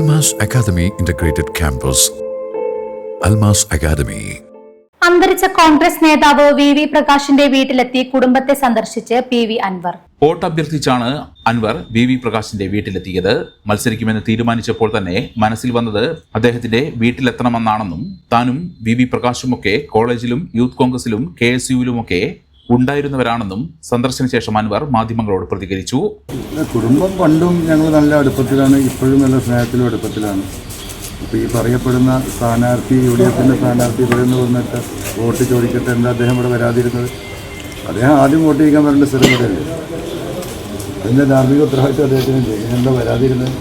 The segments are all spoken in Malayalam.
Almas Academy Integrated Campus. Almas Academy. അന്തരിച്ച കോൺഗ്രസ് നേതാവ് വി വി പ്രകാശിന്റെ വീട്ടിലെത്തി കുടുംബത്തെ സന്ദർശിച്ച് പി വി അൻവർ വോട്ട് അഭ്യർത്ഥിച്ചാണ് അൻവർ വി വി പ്രകാശിന്റെ വീട്ടിലെത്തിയത് മത്സരിക്കുമെന്ന് തീരുമാനിച്ചപ്പോൾ തന്നെ മനസ്സിൽ വന്നത് അദ്ദേഹത്തിന്റെ വീട്ടിലെത്തണമെന്നാണെന്നും താനും വി വി പ്രകാശുമൊക്കെ കോളേജിലും യൂത്ത് കോൺഗ്രസിലും കെ എസ് യുവിലുമൊക്കെ ഉണ്ടായിരുന്നവരാണെന്നും സന്ദർശന ശേഷം അൻവർ മാധ്യമങ്ങളോട് പ്രതികരിച്ചു. കുടുംബം പണ്ടും ഞങ്ങൾ നല്ല അടുപ്പത്തിലാണ് ഇപ്പോഴും നല്ല സ്നേഹത്തിലും അടുപ്പത്തിലാണ്. ഇപ്പോൾ ഈ പറയപ്പെടുന്ന സ്ഥാനാർത്ഥി യു ഡി എഫിന്റെ സ്ഥാനാർത്ഥി ഇവിടെ വന്നിട്ട് വോട്ട് ചോദിക്കട്ടെ എന്താ അദ്ദേഹം ഇവിടെ വരാതിരുന്നത്? അദ്ദേഹം ആദ്യം വോട്ട് ചെയ്യാൻ വരേണ്ട സ്ഥലം ഇവിടെയല്ലേ? അതിന്റെ ധാർമ്മിക ഉത്തരവാദിത്വം അദ്ദേഹത്തിന് എന്താ വരാതിരുന്നത്?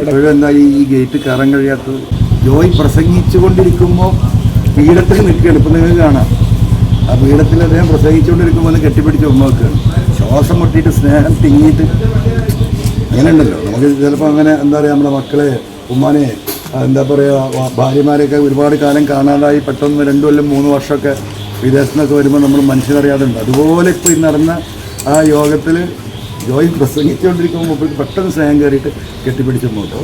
ഇപ്പോഴും എന്താ ഈ ഗേറ്റ് കയറാൻ കഴിയാത്തത്? ജോയ് പ്രസംഗിച്ചു കൊണ്ടിരിക്കുമ്പോൾ പീഠത്തിൽ നിൽക്കുകയാണ്. ഇപ്പം കാണാം. പീഠത്തിൽ അദ്ദേഹം പ്രസംഗിച്ചുകൊണ്ടിരിക്കുമ്പോൾ ഒന്ന് കെട്ടിപ്പിടിച്ച് ഉമ്മ ശ്വാസം മുട്ടിയിട്ട് സ്നേഹം തിങ്ങിയിട്ട്. അങ്ങനെ ഉണ്ടല്ലോ നമുക്ക് ചിലപ്പോൾ അങ്ങനെ എന്താ പറയുക നമ്മുടെ മക്കളെ ഉമ്മാനെ എന്താ പറയുക ഭാര്യമാരെയൊക്കെ ഒരുപാട് കാലം കാണാതായി പെട്ടെന്ന് രണ്ടു കൊല്ലം മൂന്ന് വർഷമൊക്കെ വിദേശത്തു നിന്നൊക്കെ വരുമ്പോൾ നമ്മൾ മനുഷ്യനറിയാതുണ്ട് അതുപോലെ ഇപ്പോൾ ഈ നടന്ന ആ യോഗത്തിൽ ജോയി പ്രസംഗിച്ചുകൊണ്ടിരിക്കുമ്പോൾ പെട്ടെന്ന് സ്നേഹം കയറിയിട്ട് കെട്ടിപ്പിടിച്ച് മോട്ടോ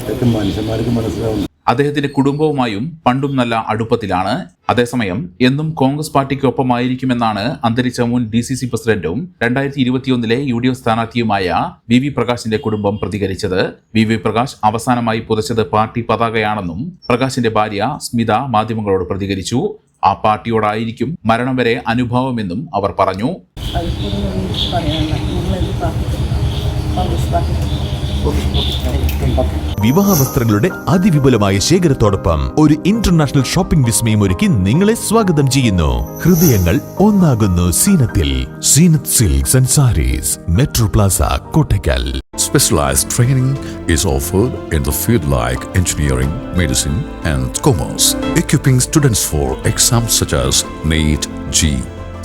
ഇതൊക്കെ മനുഷ്യന്മാർക്ക് മനസ്സിലാവുന്നു അദ്ദേഹത്തിന്റെ കുടുംബവുമായും പണ്ടും നല്ല അടുപ്പത്തിലാണ്. അതേസമയം എന്നും കോൺഗ്രസ് പാർട്ടിക്കൊപ്പമായിരിക്കുമെന്നാണ് അന്തരിച്ച മുൻ ഡി സി സി പ്രസിഡന്റും രണ്ടായിരത്തി ഇരുപത്തിയൊന്നിലെ യു ഡി എഫ് സ്ഥാനാർത്ഥിയുമായ വി വി പ്രകാശിന്റെ കുടുംബം പ്രതികരിച്ചത്. വി വി പ്രകാശ് അവസാനമായി പുതച്ചത് പാർട്ടി പതാകയാണെന്നും പ്രകാശിന്റെ ഭാര്യ സ്മിത മാധ്യമങ്ങളോട് പ്രതികരിച്ചു. ആ പാർട്ടിയോടായിരിക്കും മരണം വരെ അനുഭവമെന്നും അവർ പറഞ്ഞു അതിപ്പോഴൊന്നും പറയാനില്ല നിങ്ങളെന്ത് പാർട്ടി കോൺഗ്രസ് പാർട്ടി വിവാഹ വസ്ത്രങ്ങളുടെ അതിവിപുലമായ ശേഖരത്തോടൊപ്പം ഒരു ഇന്റർനാഷണൽ ഷോപ്പിംഗ് വിസ്മയം ഒരുക്കി നിങ്ങളെ സ്വാഗതം ചെയ്യുന്നു. ഹൃദയങ്ങൾ ഒന്നാകുന്നു സീനത്തിൽ. Seenath silks and sarees. Metro plaza Kottakkal. Specialised training is offered in the field like engineering medicine and commerce equipping students for exam such as NEET JEE